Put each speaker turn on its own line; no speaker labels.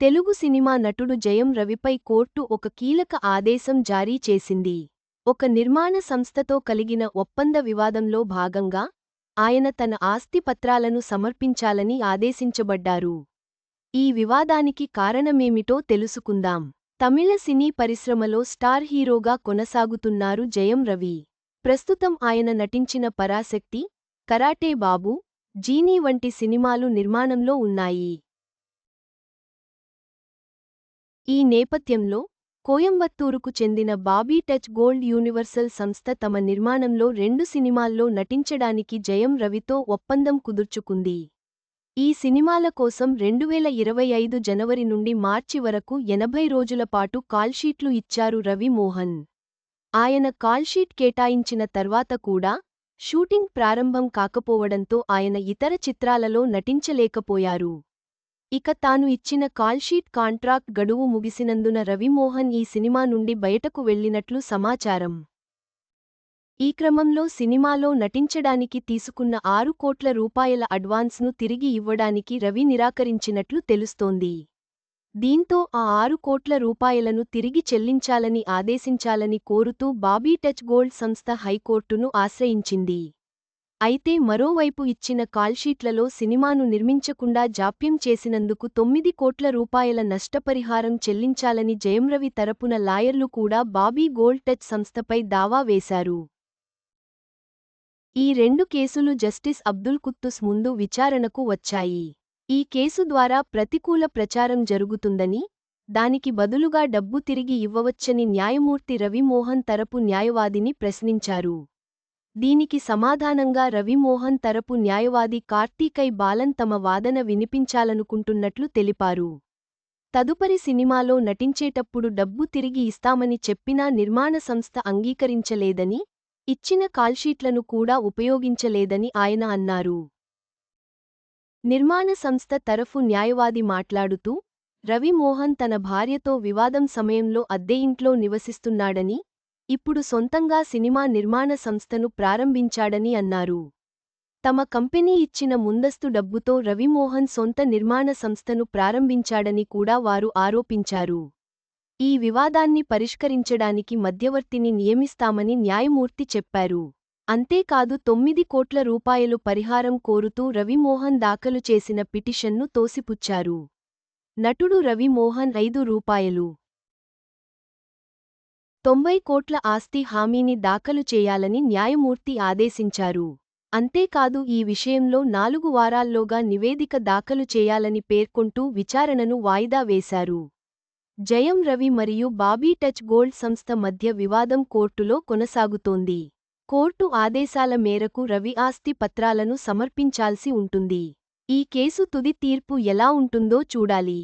Telugu cinema నటుడు జయం రవిపై court ఒక కీలక ఆదేశం జారీ చేసింది. ఒక నిర్మాణ సంస్థతో కలిగిన ఒప్పంద వివాదంలో భాగంగా ఆయన తన ఆస్తి పత్రాలను సమర్పించాలని ఆదేశించబడ్డారు. ఈ వివాదానికి కారణమేమిటో తెలుసుకుందాం. తమిళ సినీ పరిశ్రమలో స్టార్ హీరోగా కొనసాగుతున్నారు జయం రవి. ప్రస్తుతం ఆయన నటించిన పరాశక్తి కరాటే బాబు జీనీ వంటి సినిమాలు నిర్మాణంలో ఉన్నాయి. ఈ నేపథ్యంలో కోయంబత్తూరుకు చెందిన బాబీ టచ్ గోల్డ్ యూనివర్సల్ సంస్థ తమ నిర్మాణంలో రెండు సినిమాల్లో నటించడానికి జయం రవితో ఒప్పందం కుదుర్చుకుంది. ఈ సినిమాల కోసం రెండువేల ఇరవై ఐదు జనవరి నుండి మార్చి వరకు ఎనభై రోజుల పాటు కాల్షీట్లు ఇచ్చారు రవి మోహన్. ఆయన కాల్షీట్ కేటాయించిన తర్వాత కూడా షూటింగ్ ప్రారంభం కాకపోవడంతో ఆయన ఇతర చిత్రాలలో నటించలేకపోయారు. ఇక తాను ఇచ్చిన కాల్షీట్ కాంట్రాక్ట్ గడువు ముగిసినందున రవిమోహన్ ఈ సినిమా నుండి బయటకు వెళ్ళినట్లు సమాచారం. ఈ క్రమంలో సినిమాలో నటించడానికి తీసుకున్న ఆరు కోట్ల రూపాయల అడ్వాన్స్ను తిరిగి ఇవ్వడానికి రవి నిరాకరించినట్లు తెలుస్తోంది. దీంతో ఆ ఆరు కోట్ల రూపాయలను తిరిగి చెల్లించాలని ఆదేశించాలని కోరుతూ బాబీ టచ్ గోల్డ్ సంస్థ హైకోర్టును ఆశ్రయించింది. అయితే మరోవైపు ఇచ్చిన కాల్షీట్లలో సినిమాను నిర్మించకుండా జాప్యం చేసినందుకు తొమ్మిది కోట్ల రూపాయల నష్టపరిహారం చెల్లించాలని జయంరవి తరపున లాయర్లు కూడా బాబీ గోల్డ్ టచ్ సంస్థపై దావా వేశారు. ఈ రెండు కేసులు జస్టిస్ అబ్దుల్ కుత్తుస్ ముందు విచారణకు వచ్చాయి. ఈ కేసు ద్వారా ప్రతికూల ప్రచారం జరుగుతుందని దానికి బదులుగా డబ్బు తిరిగి ఇవ్వవచ్చని న్యాయమూర్తి రవిమోహన్ తరపు న్యాయవాదిని ప్రశ్నించారు. దీనికి సమాధానంగా రవిమోహన్ తరపు న్యాయవాది కార్తీకై బాలన్ తమ వాదన వినిపించాలనుకుంటున్నట్లు తెలిపారు. తదుపరి సినిమాలో నటించేటప్పుడు డబ్బు తిరిగి ఇస్తామని చెప్పినా నిర్మాణ సంస్థ అంగీకరించలేదని ఇచ్చిన కాల్షీట్లను కూడా ఉపయోగించలేదని ఆయన అన్నారు. నిర్మాణ సంస్థ తరఫు న్యాయవాది మాట్లాడుతూ రవిమోహన్ తన భార్యతో వివాదం సమయంలో అద్దె ఇంట్లో నివసిస్తున్నాడని ఇప్పుడు సొంతంగా సినిమా నిర్మాణ సంస్థను ప్రారంభించాడని అన్నారు. తమ కంపెనీ ఇచ్చిన ముందస్తు డబ్బుతో రవిమోహన్ సొంత నిర్మాణ సంస్థను ప్రారంభించాడని కూడా వారు ఆరోపించారు. ఈ వివాదాన్ని పరిష్కరించడానికి మధ్యవర్తిని నియమిస్తామని న్యాయమూర్తి చెప్పారు. అంతేకాదు తొమ్మిది కోట్ల రూపాయలు పరిహారం కోరుతూ రవిమోహన్ దాఖలు చేసిన పిటిషన్ను తోసిపుచ్చారు. నటుడు రవిమోహన్ ఐదు రూపాయలు. తొంభై కోట్ల ఆస్తి హామీని దాఖలు చేయాలని న్యాయమూర్తి ఆదేశించారు. అంతేకాదు ఈ విషయంలో నాలుగు వారాల్లోగా నివేదిక దాఖలు చేయాలని పేర్కొంటూ విచారణను వాయిదా వేశారు. జయం రవి మరియు బాబీ టచ్ గోల్డ్ సంస్థ మధ్య వివాదం కోర్టులో కొనసాగుతోంది. కోర్టు ఆదేశాల మేరకు రవి ఆస్తి పత్రాలను సమర్పించాల్సి ఉంటుంది. ఈ కేసు తుది తీర్పు ఎలా ఉంటుందో చూడాలి.